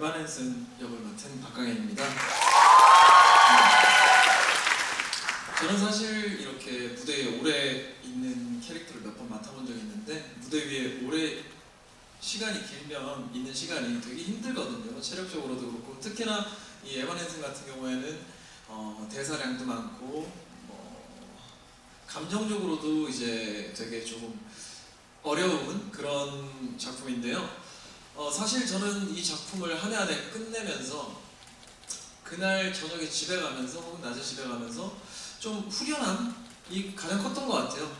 에바넨슨 역을 맡은 박강현입니다. 저는 사실 이렇게 무대에 오래 있는 캐릭터를 몇 번 맡아본 적이 있는데 무대 위에 오래 시간이 길면 있는 시간이 되게 힘들거든요. 체력적으로도 그렇고 특히나 이 에바넨슨 같은 경우에는 어, 대사량도 많고 뭐 감정적으로도 이제 되게 조금 어려운 그런 작품인데요. 어, 사실 저는 이 작품을 한 해 한 해 끝내면서 그날 저녁에 집에 가면서 혹은 낮에 집에 가면서 좀 후련함 이 가장 컸던 것 같아요.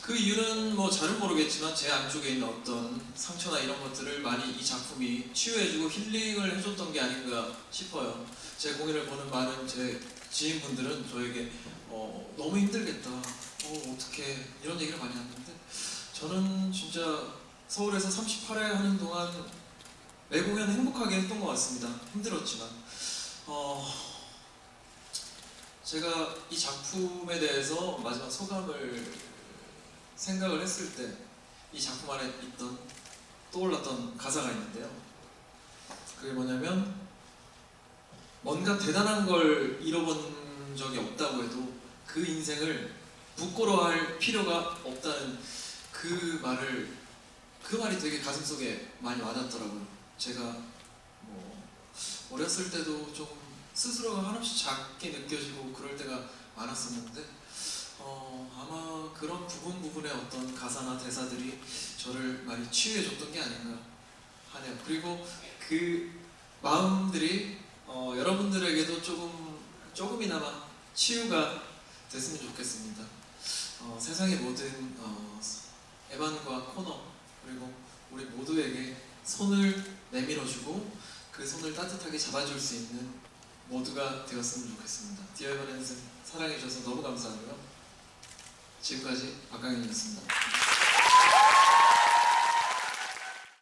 그 이유는 뭐 잘은 모르겠지만 제 안쪽에 있는 어떤 상처나 이런 것들을 많이 이 작품이 치유해주고 힐링을 해줬던 게 아닌가 싶어요. 제 공연을 보는 많은 제 지인분들은 저에게 어, 너무 힘들겠다. 어, 어떻게 이런 얘기를 많이 하는데 저는 진짜 서울에서 38회 하는 동안 매 공연 행복하게 했던 것 같습니다. 힘들었지만 어, 제가 이 작품에 대해서 마지막 소감을 생각을 했을 때 이 작품 안에 있던 떠올랐던 가사가 있는데요. 그게 뭐냐면 뭔가 대단한 걸 잃어본 적이 없다고 해도 그 인생을 부끄러워할 필요가 없다는 그 말을 그 말이 되게 가슴속에 많이 와닿더라고요. 제가 뭐 어렸을 때도 좀 스스로가 한없이 작게 느껴지고 그럴 때가 많았었는데 어, 아마 그런 부분 부분의 어떤 가사나 대사들이 저를 많이 치유해줬던 게 아닌가 하네요. 그리고 그 마음들이 어, 여러분들에게도 조금 조금이나마 치유가 됐으면 좋겠습니다. 어, 세상의 모든 어, 에반과 코너 그리고 우리 모두에게 손을 내밀어주고 그 손을 따뜻하게 잡아줄 수 있는 모두가 되었으면 좋겠습니다. 디어 에반앤슨 사랑해주셔서 너무 감사하고요. 지금까지 박강현이었습니다.